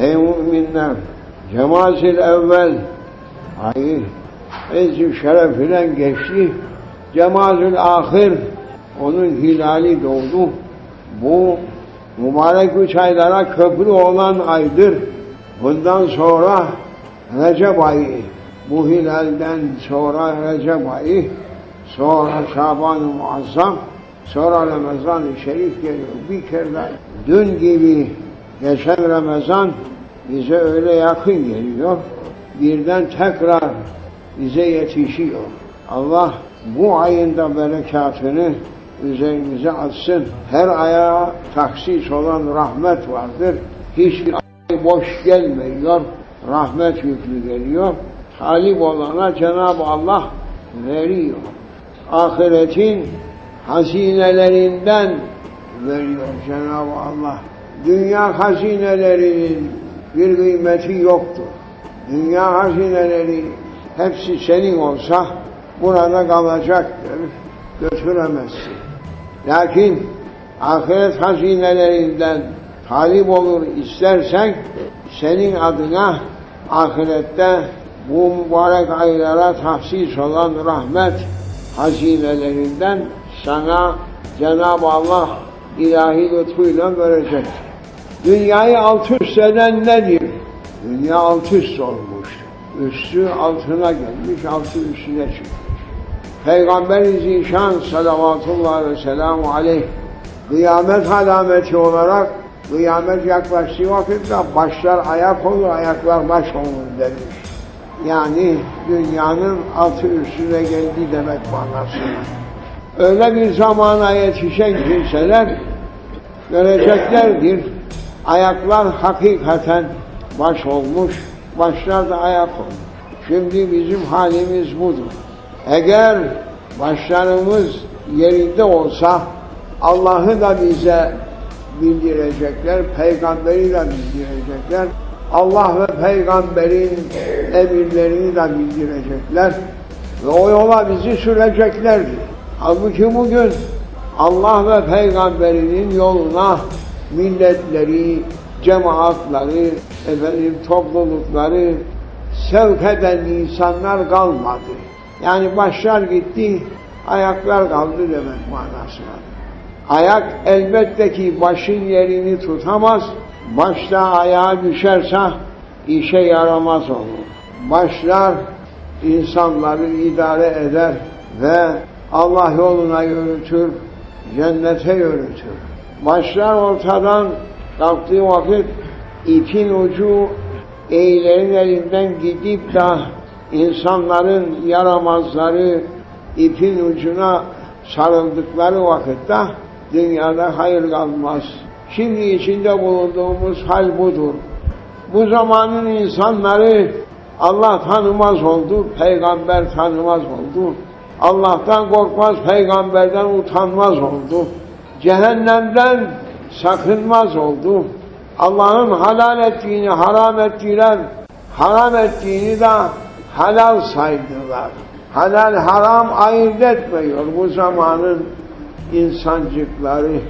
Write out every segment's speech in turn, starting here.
Ey müminler, Cemazil evvel ayı ezzi şerefiyle geçti. Cemazül ahir onun hilali doğdu. Bu mübarek üç aylara köprü olan aydır. Bundan sonra Recep ayı, bu hilalden sonra Recep ayı, sonra Şaban-ı Muazzam, sonra Ramazan-ı Şerif geliyor. Bir kere dün gibi geçen Ramazan bize öyle yakın geliyor. Birden tekrar bize yetişiyor. Allah bu ayında berekatını üzerimize atsın. Her aya taksis olan rahmet vardır. Hiçbir ay boş gelmiyor. Rahmet yüklü geliyor. Talip olana Cenab-ı Allah veriyor. Ahiretin hazinelerinden veriyor Cenab-ı Allah. Dünya hazinelerinin bir kıymeti yoktur. Dünya hazineleri hepsi senin olsa burada kalacaktır. Götüremezsin. Lakin ahiret hazinelerinden talip olur istersen senin adına ahirette bu mübarek aylara tahsis olan rahmet hazinelerinden sana Cenab-ı Allah ilahi lütfuyla verecek. Dünyayı alt üst eden nedir? Dünya alt üst olmuş. Üstü altına gelmiş, altı üstüne çıkmış. Peygamber-i Zişan salavatullahi ve selamu aleyh kıyamet alameti olarak kıyamet yaklaştığı vakitte başlar ayak olur, ayaklar baş olur demiş. Yani dünyanın altı üstüne geldi demek manasına. Öyle bir zamana yetişen kimseler göreceklerdir. Ayaklar hakikaten baş olmuş, başlar da ayak olmuş. Şimdi bizim halimiz budur. Eğer başlarımız yerinde olsa Allah'ı da bize bildirecekler, peygamberi de bildirecekler. Allah ve peygamberin emirlerini de bildirecekler. Ve o yola bizi süreceklerdir. Halbuki bugün Allah ve peygamberinin yoluna milletleri, cemaatları, efendim toplulukları sevk eden insanlar kalmadı. Yani başlar gitti, ayaklar kaldı demek manasına. Ayak elbette ki başın yerini tutamaz. Başta ayağa düşerse işe yaramaz olur. Başlar insanları idare eder ve Allah yoluna yürütür, cennete yürütür. Başlar ortadan kalktığı vakit ipin ucu eğilerin elinden gidip de insanların yaramazları ipin ucuna sarıldıkları vakitte dünyada hayır kalmaz. Şimdi içinde bulunduğumuz hal budur. Bu zamanın insanları Allah tanımaz oldu, peygamber tanımaz oldu. Allah'tan korkmaz, peygamberden utanmaz oldu. Cehennemden sakınmaz oldu. Allah'ın halal ettiğini haram ettiler, haram ettiğini de halal saydılar. Halal haram ayırt etmiyor bu zamanın insancıkları.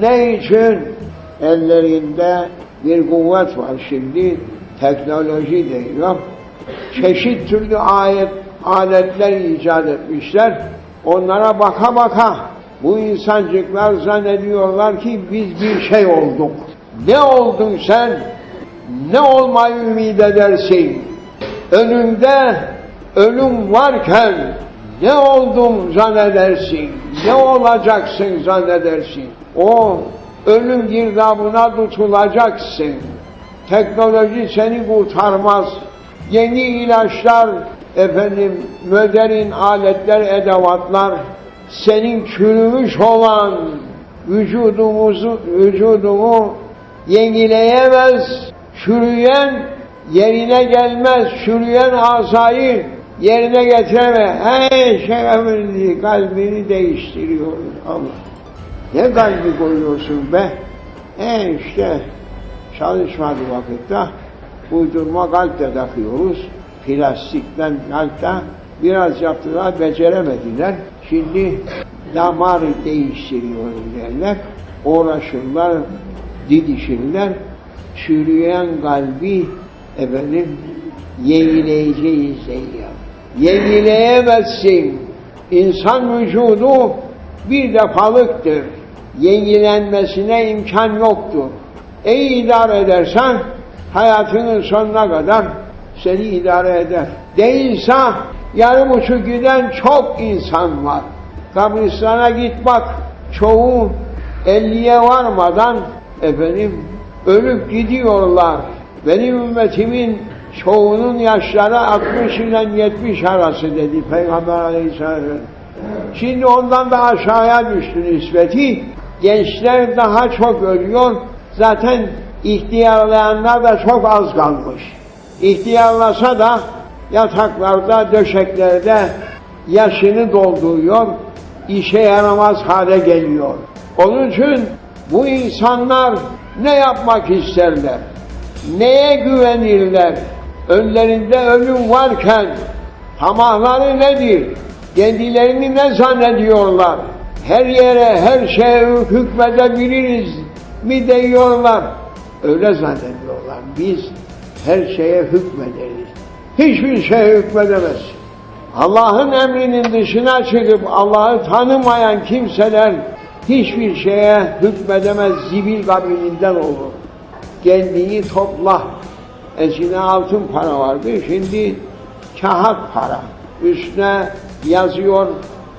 Ne için? Ellerinde bir kuvvet var şimdi, teknoloji diyor. Çeşit türlü ayet, aletler icat etmişler. Onlara baka baka bu insancıklar zannediyorlar ki biz bir şey olduk. Ne oldun sen? Ne olmayı ümit edersin? Önünde ölüm varken ne oldum zannedersin? Ne olacaksın zannedersin? O ölüm girdabına tutulacaksın. Teknoloji seni kurtarmaz. Yeni ilaçlar, efendim modern aletler, edevatlar senin çürümüş olan vücudumuzu, vücudumu yenileyemez, çürüyen yerine gelmez, çürüyen asayı yerine getireme. Hey şerefimizi, kalbini değiştiriyor Allah. Ne kalbi koyuyorsun be? E işte çalışmadı vakitte uydurma kalp de takıyoruz. Plastikten hatta biraz yaptılar, beceremediler. Şimdi damar değiştiriyor derler. Uğraşırlar, didişirler. Çürüyen kalbi efendim yenileyeceğiz diyor. Yenileyemezsin. İnsan vücudu bir defalıktır. Yenilenmesine imkan yoktur. İyi idare edersen hayatının sonuna kadar seni idare eder. Değilse yarım uçuk giden çok insan var. Kabristana git bak. Çoğu 50'ye varmadan efendim ölüp gidiyorlar. Benim ümmetimin çoğunun yaşları 60 ile 70 arası dedi Peygamber Aleyhisselam. Şimdi ondan da aşağıya düştü nispeti. Gençler daha çok ölüyor. Zaten ihtiyarlayanlar da çok az kalmış. İhtiyarlasa da yataklarda, döşeklerde yaşını dolduruyor, işe yaramaz hale geliyor. Onun için bu insanlar ne yapmak isterler? Neye güvenirler? Önlerinde ölüm varken tamahları nedir? Kendilerini ne zannediyorlar? Her yere, her şeye hükmedebiliriz mi diyorlar? Öyle zannediyorlar. Biz her şeye hükmederiz. Hiçbir şeye hükmedemez. Allah'ın emrinin dışına çıkıp Allah'ı tanımayan kimseler hiçbir şeye hükmedemez zibil kabilinden olur. Kendini topla. Eskiden altın para vardı, şimdi kağıt para. Üstüne yazıyor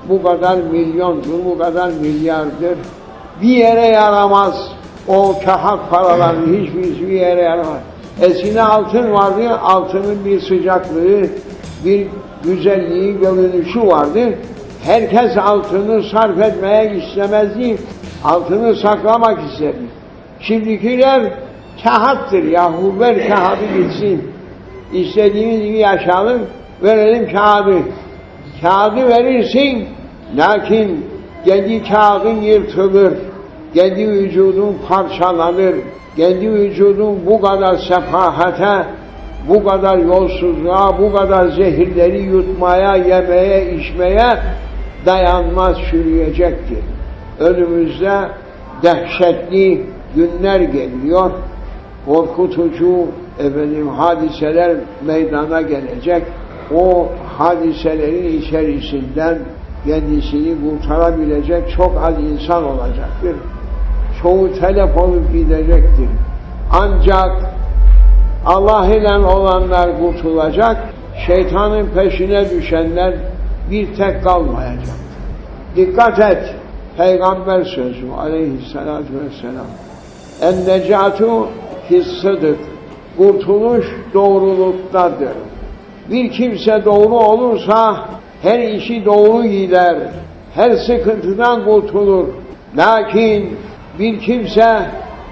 bu kadar milyondur, bu kadar milyardır. Bir yere yaramaz. O kağıt paraların hiçbir bir yere yaramaz. Eskiden altın vardı, altının bir sıcaklığı, bir güzelliği, görünüşü vardı. Herkes altını sarf etmeye istemezdi, altını saklamak isterdi. Şimdikiler kağıttır yahu, ver kağıdı gitsin. İstediğimiz gibi yaşayalım, verelim kağıdı. Kağıdı verirsin, lakin kendi kağıdın yırtılır, kendi vücudun parçalanır, kendi vücudun bu kadar sefahate, bu kadar yolsuzluğa, bu kadar zehirleri yutmaya, yemeye, içmeye dayanmaz, çürüyecektir. Önümüzde dehşetli günler geliyor. Korkutucu efendim hadiseler meydana gelecek. O hadiselerin içerisinden kendisini kurtarabilecek çok az insan olacaktır. Çoğu telef olup gidecektir. Ancak Allah ile olanlar kurtulacak, şeytanın peşine düşenler bir tek kalmayacak. Dikkat et, Peygamber sözü aleyhissalatü vesselam. En necatu hissıdık. Kurtuluş doğruluktadır. Bir kimse doğru olursa her işi doğru gider. Her sıkıntıdan kurtulur. Lakin bir kimse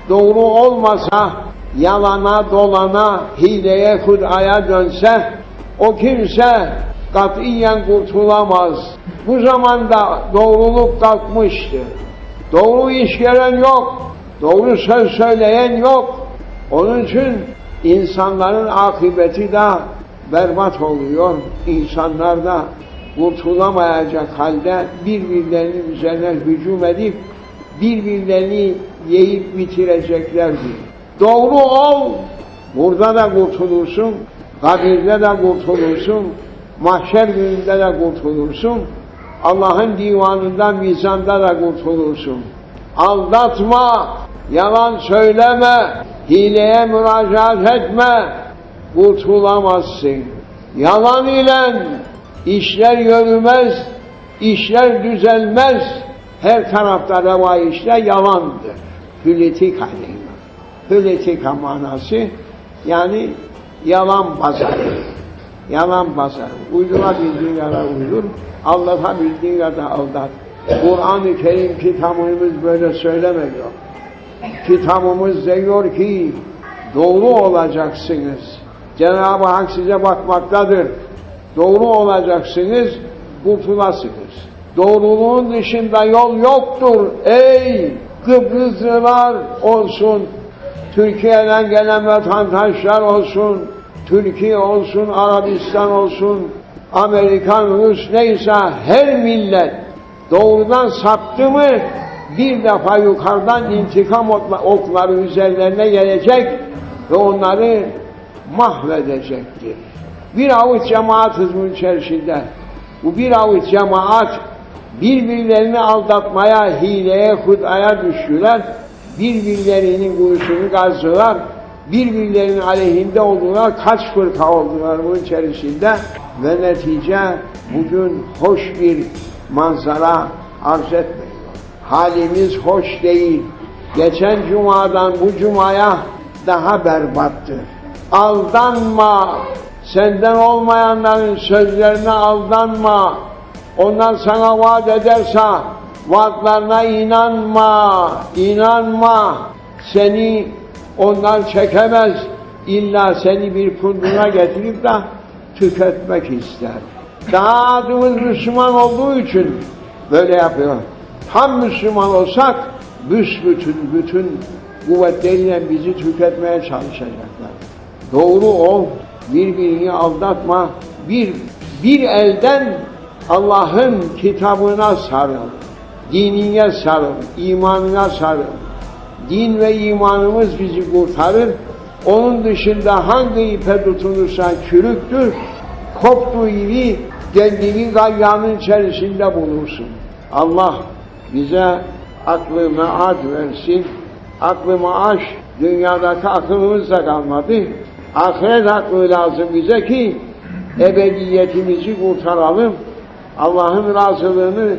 doğru olmasa yalana dolana hileye hudaya dönse o kimse katiyen kurtulamaz. Bu zamanda doğruluk kalkmıştır. Doğru iş gelen yok. Doğru söz söyleyen yok. Onun için insanların akıbeti de berbat oluyor. İnsanlar da kurtulamayacak halde birbirlerinin üzerine hücum edip birbirlerini yiyip bitireceklerdir. Doğru ol, burada da kurtulursun, kabirde de kurtulursun, mahşer gününde de kurtulursun, Allah'ın divanında, mizanda da kurtulursun. Aldatma, yalan söyleme, hileye müracaat etme, kurtulamazsın. Yalan ile işler yürümez, işler düzelmez, her tarafta reva işler yalandır. Politika değil. Politika manası yani yalan pazarı. Yalan pazarı. Uydurabildiğin kadar uydur, aldatabildiğin kadar aldat. Kur'an-ı Kerim kitabımız böyle söylemiyor. Kitabımız diyor ki doğru olacaksınız. Cenab-ı Hak size bakmaktadır. Doğru olacaksınız, kurtulasınız. Doğruluğun dışında yol yoktur. Ey Kıbrıslılar olsun, Türkiye'den gelen vatandaşlar olsun, Türkiye olsun, Arabistan olsun, Amerikan, Rus neyse her millet doğrudan saptı mı bir defa yukarıdan intikam okla- okları üzerlerine gelecek ve onları mahvedecektir. Bir avuç cemaatiz bunun içerisinde. Bu bir avuç cemaat birbirlerini aldatmaya, hileye, hudaya düştüler. Birbirlerinin kuyusunu kazdılar. Birbirlerinin aleyhinde oldular. Kaç fırka oldular bunun içerisinde. Ve netice bugün hoş bir manzara arz etmiyor. Halimiz hoş değil. Geçen cumadan bu cumaya daha berbattır. Aldanma. Senden olmayanların sözlerine aldanma. Onlar sana vaat ederse vaatlarına inanma. İnanma. Seni onlar çekemez. İlla seni bir kunduna getirip de tüketmek ister. Daha adımız Müslüman olduğu için böyle yapıyor. Tam Müslüman olsak büsbütün bütün kuvvetleriyle bizi tüketmeye çalışacaklar. Doğru ol, birbirini aldatma, bir, bir elden Allah'ın kitabına sarıl, dinine sarıl, imanına sarıl. Din ve imanımız bizi kurtarır. Onun dışında hangi ipe tutunursan çürüktür, koptuğu gibi kendini gayyanın içerisinde bulursun. Allah bize aklı maaş versin. Aklı maaş dünyadaki aklımız da kalmadı. Ahiret aklı lazım bize ki ebediyetimizi kurtaralım. Allah'ın razılığını,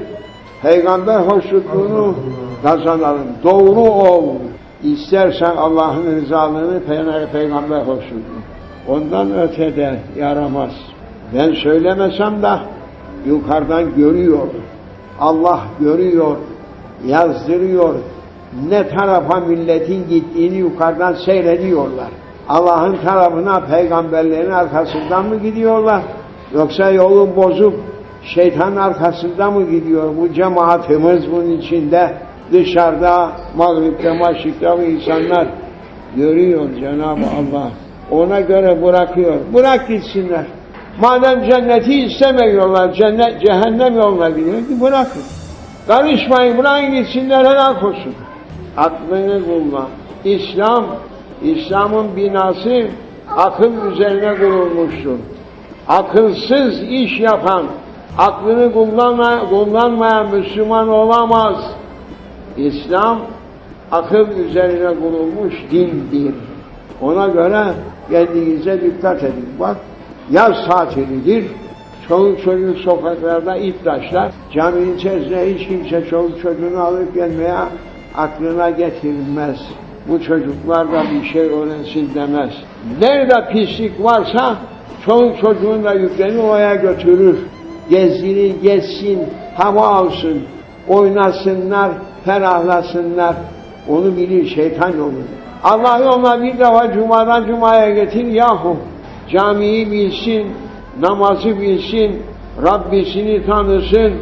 peygamber hoşnutluğunu kazanalım. Doğru ol. İstersen Allah'ın rızalığını, pey- peygamber hoşnutluğunu. Ondan ötede yaramaz. Ben söylemesem de yukarıdan görüyor. Allah görüyor, yazdırıyor. Ne tarafa milletin gittiğini yukarıdan seyrediyorlar. Allah'ın tarafına peygamberlerin arkasından mı gidiyorlar? Yoksa yolun bozup şeytanın arkasında mı gidiyor? Bu cemaatimiz bunun içinde dışarıda, mağripte, maşrikte bu insanlar görüyor Cenab-ı Allah. Ona göre bırakıyor. Bırak gitsinler. Madem cenneti istemiyorlar, cennet, cehennem yoluna gidiyor ki bırakın. Karışmayın, bırakın gitsinler helak olsun. Aklını kullan. İslam, İslam'ın binası akıl üzerine kurulmuştur. Akılsız iş yapan, aklını kullanma, kullanmayan Müslüman olamaz. İslam akıl üzerine kurulmuş dindir. Ona göre kendinize dikkat edin. Bak yaz tatilidir. Çoluk çocuk sokaklarda ip taşlar. Caminin içerisinde hiç kimse çoluk çocuğunu alıp gelmeye aklına getirilmez. Bu çocuklar da bir şey öğrensin demez. Nerede pislik varsa çoluk çocuğunu da yüklenir oraya götürür. Gezdirir, gezsin, hava alsın, oynasınlar, ferahlasınlar. Onu bilir şeytan yolu. Allah yoluna bir defa cumadan cumaya getir yahu. Camiyi bilsin, namazı bilsin, Rabbisini tanısın.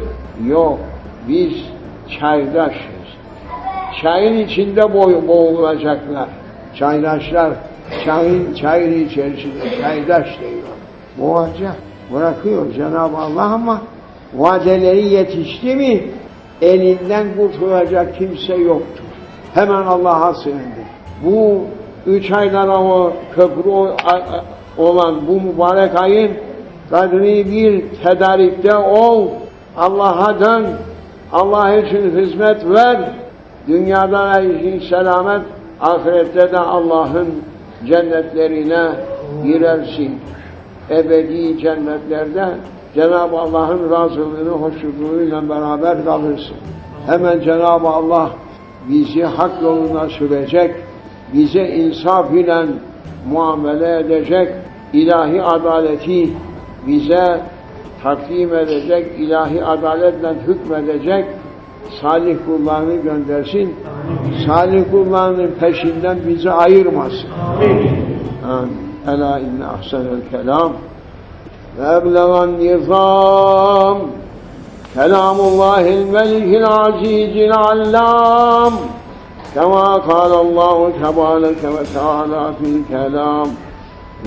Yok, biz çaydaşız. Çayın içinde boy, boğulacaklar. Çaydaşlar, çayın, çayın içerisinde çaydaş diyor. Boğacak, bırakıyor Cenab-ı Allah ama vadeleri yetişti mi elinden kurtulacak kimse yoktur. Hemen Allah'a sığındı. Bu üç aylara o köprü olan bu mübarek ayın kadri bir tedarikte ol. Allah'a dön. Allah için hizmet ver. Dünyada için selamet, ahirette de Allah'ın cennetlerine girersin. Ebedi cennetlerde Cenab-ı Allah'ın razılığını, hoşnutluğuyla beraber kalırsın. Hemen Cenab-ı Allah bizi hak yoluna sürecek, bize insaf ile muamele edecek, ilahi adaleti bize takdim edecek, ilahi adaletle hükmedecek, salih kullarını göndersin, salih kullarının peşinden bizi ayırmasın. Amin. Ela inne ahsenel kelam ve eblegan nizam كلام الله الملك العزيز العلام كما قال الله تبارك وتعالى في الكلام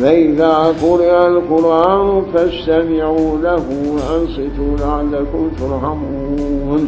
وإذا قرئ القرآن فاستمعوا له وأنصتوا لعلكم ترحمون.